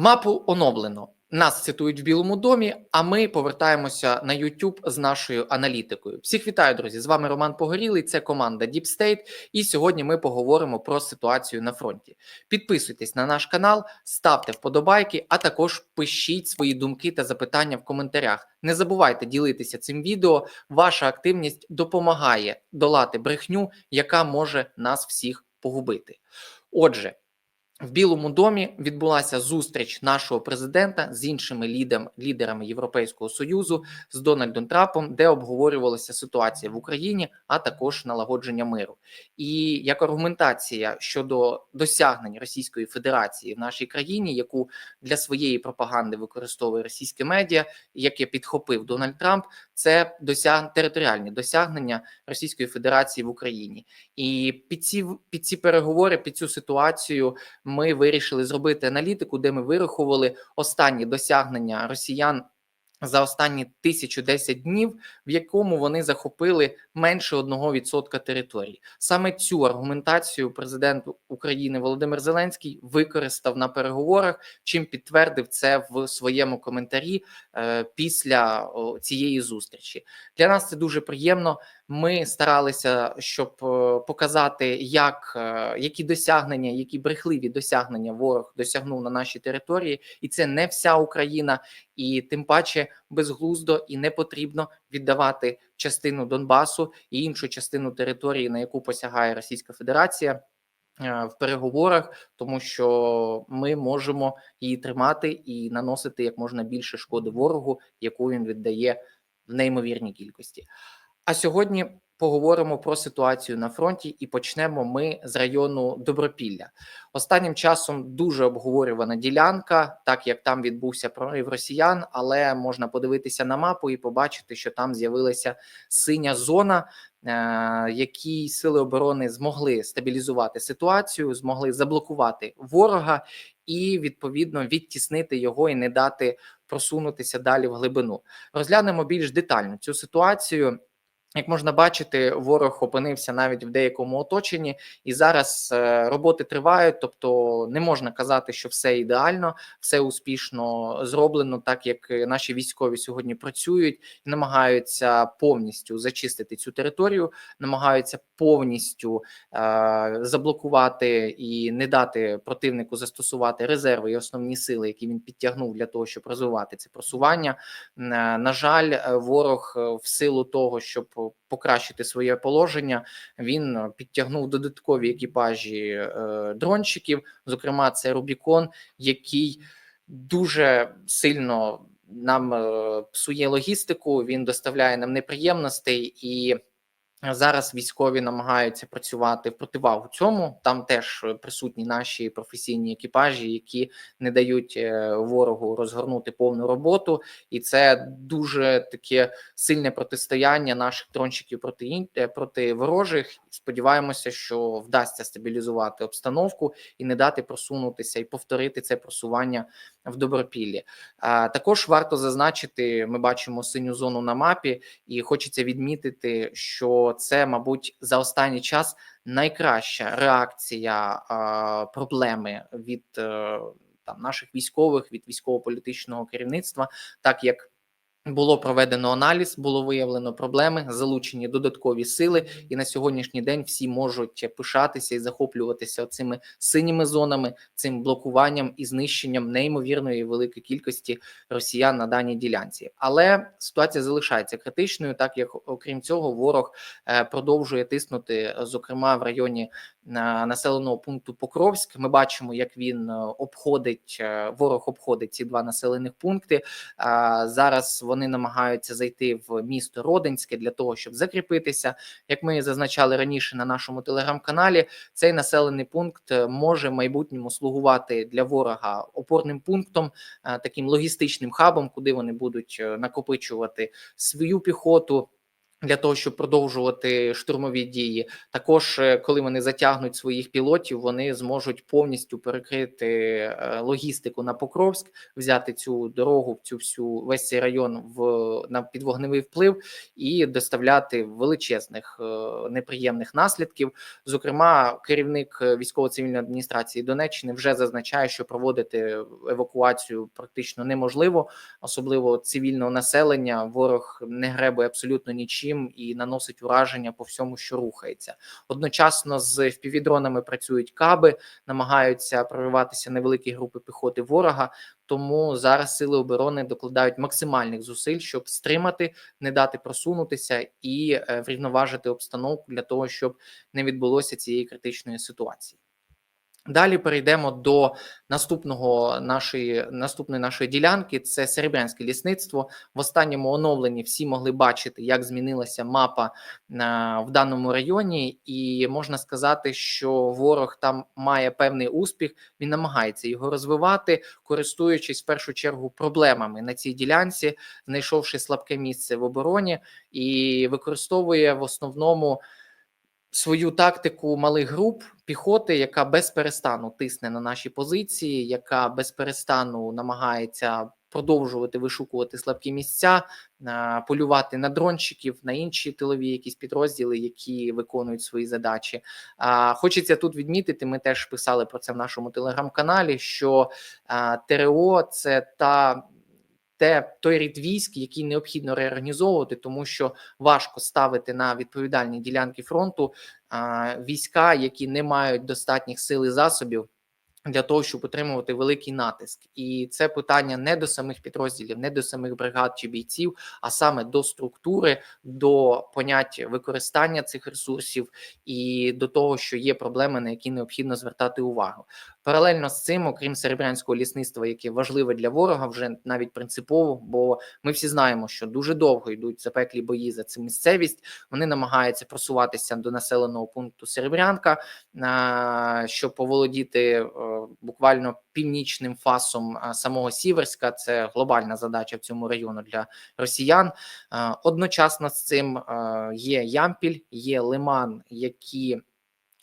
Мапу оновлено. Нас цитують в Білому домі, а ми повертаємося на YouTube з нашою аналітикою. Всіх вітаю, друзі! З вами Роман Погорілий. Це команда Deep State. І сьогодні ми поговоримо про ситуацію на фронті. Підписуйтесь на наш канал, ставте вподобайки, а також пишіть свої думки та запитання в коментарях. Не забувайте ділитися цим відео. Ваша активність допомагає долати брехню, яка може нас всіх погубити. Отже. В Білому домі відбулася зустріч нашого президента з іншими лідерами, лідерами Європейського союзу з Дональдом Трампом, де обговорювалася ситуація в Україні, а також налагодження миру. І як аргументація щодо досягнень Російської Федерації в нашій країні, яку для своєї пропаганди використовує російське медіа, яке підхопив Дональд Трамп, це досяг територіальні досягнення Російської Федерації в Україні. І під ці під ці переговори, під цю ситуацію ми вирішили зробити аналітику, де ми вирахували останні досягнення росіян за останні 1010 днів, в якому вони захопили менше 1% території. Саме цю аргументацію президент України Володимир Зеленський використав на переговорах, чим підтвердив це в своєму коментарі е, після цієї зустрічі. Для нас це дуже приємно. Ми старалися, щоб е, показати, як е, які досягнення, які брехливі досягнення ворог досягнув на нашій території, і це не вся Україна, і тим паче безглуздо і не потрібно віддавати частину Донбасу і іншу частину території, на яку посягає Російська Федерація. Е, в переговорах, тому що ми можемо її тримати і наносити як можна більше шкоди ворогу, яку він віддає в неймовірній кількості. А сьогодні поговоримо про ситуацію на фронті і почнемо ми з району Добропілля. Останнім часом дуже обговорювана ділянка, так як там відбувся прорив росіян, але можна подивитися на мапу і побачити, що там з'явилася синя зона. Е, які сили оборони змогли стабілізувати ситуацію, змогли заблокувати ворога і відповідно відтіснити його і не дати просунутися далі в глибину. Розглянемо більш детально цю ситуацію. Як можна бачити, ворог опинився навіть в деякому оточенні, і зараз е, роботи тривають. Тобто не можна казати, що все ідеально, все успішно зроблено, так як наші військові сьогодні працюють і намагаються повністю зачистити цю територію, намагаються повністю е, заблокувати і не дати противнику застосувати резерви і основні сили, які він підтягнув для того, щоб розвивати це просування. Е, на жаль, е, ворог в силу того, щоб покращити своє положення. Він е, підтягнув додаткові екіпажі е, дрончиків. Зокрема, це Рубікон, який дуже сильно нам е, псує логістику. Він доставляє нам неприємностей і. Зараз військові намагаються працювати противагу цьому. Там теж присутні наші професійні екіпажі, які не дають е, ворогу розгорнути повну роботу, і це дуже таке сильне протистояння наших тронщиків проти е, проти ворожих. Сподіваємося, що вдасться стабілізувати обстановку і не дати просунутися і повторити це просування в добропіллі. Також варто зазначити: ми бачимо синю зону на мапі, і хочеться відмітити, що це, мабуть, за останній час найкраща реакція проблеми від е, там наших військових від військово-політичного керівництва, так як було проведено аналіз, було виявлено проблеми, залучені додаткові сили, і на сьогоднішній день всі можуть пишатися і захоплюватися цими синіми зонами, цим блокуванням і знищенням неймовірної великої кількості росіян на даній ділянці. Але ситуація залишається критичною, так як окрім цього, ворог е, продовжує тиснути, зокрема в районі населеного пункту Покровськ. Ми бачимо, як він е, обходить е, ворог, обходить ці два населених пункти. Зараз вони намагаються зайти в місто Родинське для того, щоб закріпитися. Як ми зазначали раніше на нашому телеграм-каналі, цей населений пункт е, може в майбутньому слугувати для ворога опорним пунктом, таким логістичним хабом, куди вони будуть накопичувати свою піхоту Для того щоб продовжувати штурмові дії, також е, коли вони затягнуть своїх пілотів, вони зможуть повністю перекрити е, логістику на Покровськ, взяти цю дорогу, цю всю весь цей район в на підвогневий вплив і доставляти величезних е, неприємних наслідків. Зокрема, керівник військово-цивільної адміністрації Донеччини вже зазначає, що проводити евакуацію практично неможливо, особливо цивільного населення. Ворог не гребує абсолютно нічим і наносить ураження по всьому, що рухається. Одночасно з впівдронами працюють каби, намагаються прориватися невеликі групи піхоти ворога. Тому зараз сили оборони докладають максимальних зусиль, щоб стримати, не дати просунутися і е, врівноважити обстановку для того, щоб не відбулося цієї критичної ситуації. Далі перейдемо до наступного нашої наступної нашої ділянки. Це серебрянське лісництво. В останньому оновленні всі могли бачити, як змінилася мапа а, в даному районі, і можна сказати, що ворог там має певний успіх. Він намагається його розвивати, користуючись в першу чергу проблемами на цій ділянці, знайшовши слабке місце в обороні, і використовує в основному свою тактику малих груп піхоти, яка без перестану тисне на наші позиції, яка без перестану намагається продовжувати вишукувати слабкі місця, полювати на дрончиків, на інші тилові якісь підрозділи, які виконують свої задачі. Хочеться тут відмітити. Ми теж писали про це в нашому телеграм-каналі. Що ТРО це та те той рід військ, який необхідно реорганізовувати, тому що важко ставити на відповідальні ділянки фронту а, війська, які не мають достатніх сил і засобів для того, щоб отримувати великий натиск, і це питання не до самих підрозділів, не до самих бригад чи бійців, а саме до структури, до понять використання цих ресурсів і до того, що є проблеми, на які необхідно звертати увагу. Паралельно з цим, окрім серебрянського лісництва, яке важливе для ворога, вже навіть принципово, бо ми всі знаємо, що дуже довго йдуть запеклі бої за цю місцевість. Вони намагаються просуватися до населеного пункту Серебрянка, щоб поволодіти е, буквально північним фасом самого Сіверська. Це глобальна задача в цьому району для росіян. Одночасно з цим є Ямпіль, є Лиман, які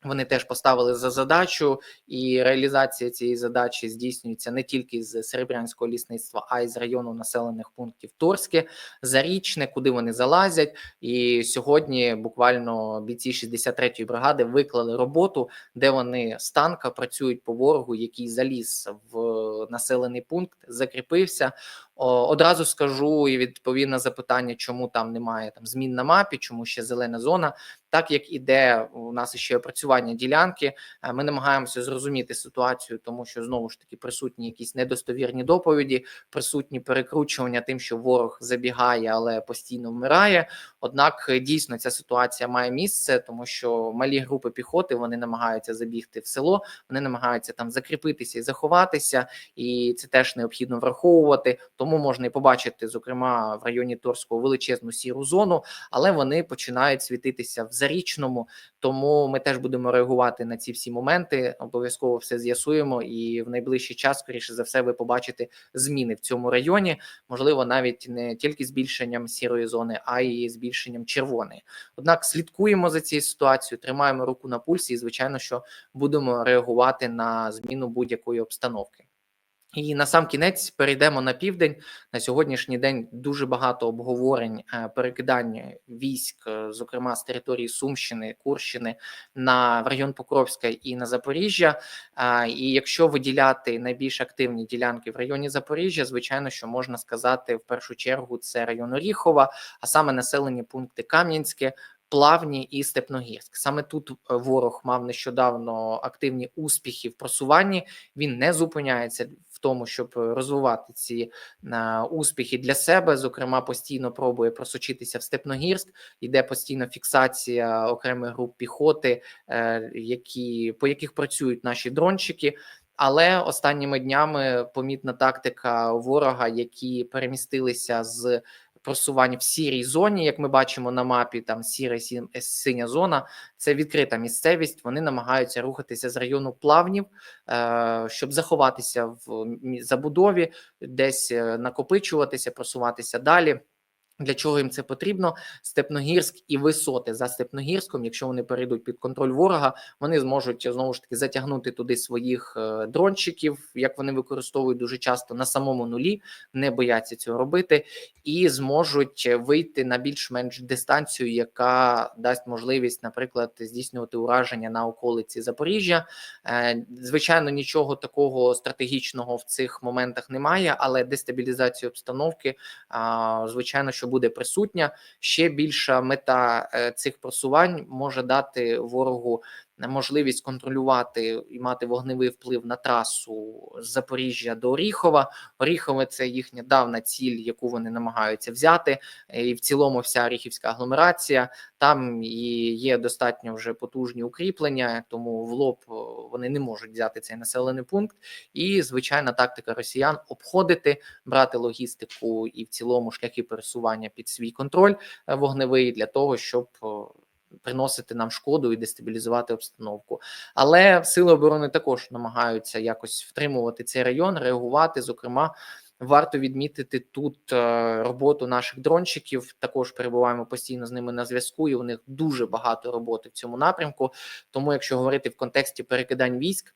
вони теж поставили за задачу, і реалізація цієї задачі здійснюється не тільки з серебрянського лісництва, а й з району населених пунктів Торське, Зарічне, куди вони залазять. І сьогодні буквально бійці 63-ї бригади виклали роботу, де вони з танка працюють по ворогу, який заліз в населений пункт, закріпився. Одразу скажу і відповім на запитання, чому там немає там змін на мапі, чому ще зелена зона. Так як іде у нас ще опрацювання ділянки, е, ми намагаємося зрозуміти ситуацію, тому що знову ж таки присутні якісь недостовірні доповіді, присутні перекручування тим, що ворог забігає, але постійно вмирає. Однак е, дійсно ця ситуація має місце, тому що малі групи піхоти вони намагаються забігти в село, вони намагаються там закріпитися і заховатися, і це теж необхідно враховувати. Тому можна і побачити, зокрема в районі Торського величезну сіру зону, але вони починають світитися в зарічному. Тому ми теж будемо реагувати на ці всі моменти. Обов'язково все з'ясуємо, і в найближчий час, скоріше за все, ви побачите зміни в цьому районі. Можливо, навіть не тільки збільшенням сірої зони, а й збільшенням червоної. Однак слідкуємо за цією ситуацією, тримаємо руку на пульсі, і звичайно, що будемо реагувати на зміну будь-якої обстановки. І на сам кінець перейдемо на південь. На сьогоднішній день дуже багато обговорень е, перекидання військ, е, зокрема з території Сумщини, Курщини на в район Покровська і на Запоріжжя. І якщо виділяти найбільш активні ділянки в районі Запоріжжя, звичайно, що можна сказати в першу чергу це район Оріхова, а саме населені пункти Кам'янське, Плавні і Степногірськ. Саме тут е, ворог мав нещодавно активні успіхи в просуванні. Він не зупиняється в тому, щоб розвивати ці е, успіхи для себе. Зокрема, постійно пробує просочитися в Степногірськ. Йде постійна фіксація окремих груп піхоти, е, які по яких працюють наші дрончики. Але останніми днями помітна тактика ворога, які перемістилися з просування в сірій зоні, як ми бачимо на мапі, там сіра синя зона, це відкрита місцевість. Вони намагаються рухатися з району плавнів, е, щоб заховатися в забудові, десь е, накопичуватися, просуватися далі. Для чого їм це потрібно? Степногірськ і висоти за Степногірськом, якщо вони перейдуть під контроль ворога, вони зможуть знову ж таки затягнути туди своїх е, дрончиків, як вони використовують дуже часто на самому нулі, не бояться цього робити, і зможуть вийти на більш-менш дистанцію, яка дасть можливість, наприклад, здійснювати ураження на околиці Запоріжжя. Е, Звичайно, нічого такого стратегічного в цих моментах немає, але дестабілізація обстановки, звичайно, що буде присутня. Ще більша мета е, цих просувань може дати ворогу можливість контролювати і мати вогневий вплив на трасу з Запоріжжя до Оріхова. Оріхове це їхня давна ціль, яку вони намагаються взяти, і в цілому вся Оріхівська агломерація. Там і є достатньо вже потужні укріплення, тому в лоб вони не можуть взяти цей населений пункт. І звичайна тактика росіян обходити, брати логістику і в цілому шляхи пересування під свій контроль е, вогневий для того, щоб приносити нам шкоду і дестабілізувати обстановку. Але сили оборони також намагаються якось втримувати цей район, реагувати. Зокрема, варто відмітити тут е, роботу наших дрончиків. Також перебуваємо постійно з ними на зв'язку, і у них дуже багато роботи в цьому напрямку. Тому, якщо говорити в контексті перекидань військ.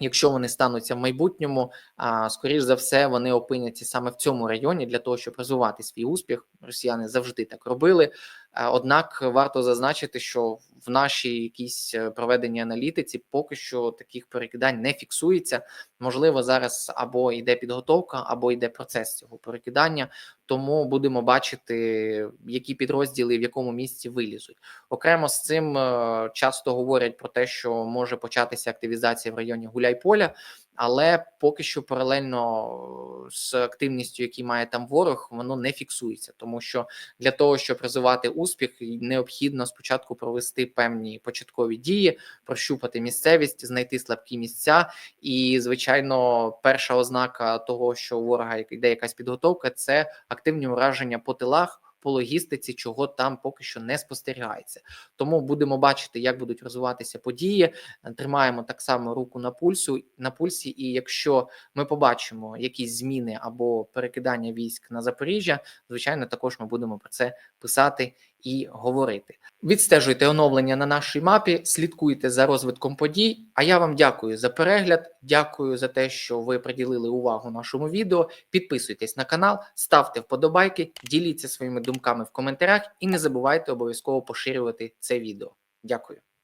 Якщо вони стануться в майбутньому, а скоріш за все вони опиняться саме в цьому районі для того, щоб розвивати свій успіх. Росіяни завжди так робили. А, Однак варто зазначити, що в нашій якійсь е, проведеній аналітиці поки що таких перекидань не фіксується. Можливо, зараз або йде підготовка, або йде процес цього перекидання. Тому будемо бачити, які підрозділи в якому місці вилізуть. Окремо з цим е, часто говорять про те, що може початися активізація в районі Гуляйполя, але поки що паралельно з активністю, який має там ворог, воно не фіксується, тому що для того, щоб розвивати успіх, необхідно спочатку провести певні початкові дії, прощупати місцевість, знайти слабкі місця. І, звичайно, перша ознака того, що у ворога йде якась підготовка, це активні ураження по тилах. По логістиці, чого там поки що не спостерігається, тому будемо бачити, як будуть розвиватися події. Тримаємо так само руку на пульсу на пульсі. І якщо ми побачимо якісь зміни або перекидання військ на Запоріжжя, звичайно, також ми будемо про це писати і говорити. Відстежуйте оновлення на нашій мапі, слідкуйте за розвитком подій. А я вам дякую за перегляд. Дякую за те, що ви приділили увагу нашому відео. Підписуйтесь на канал, ставте вподобайки, діліться своїми думками в коментарях і не забувайте обов'язково поширювати це відео. Дякую.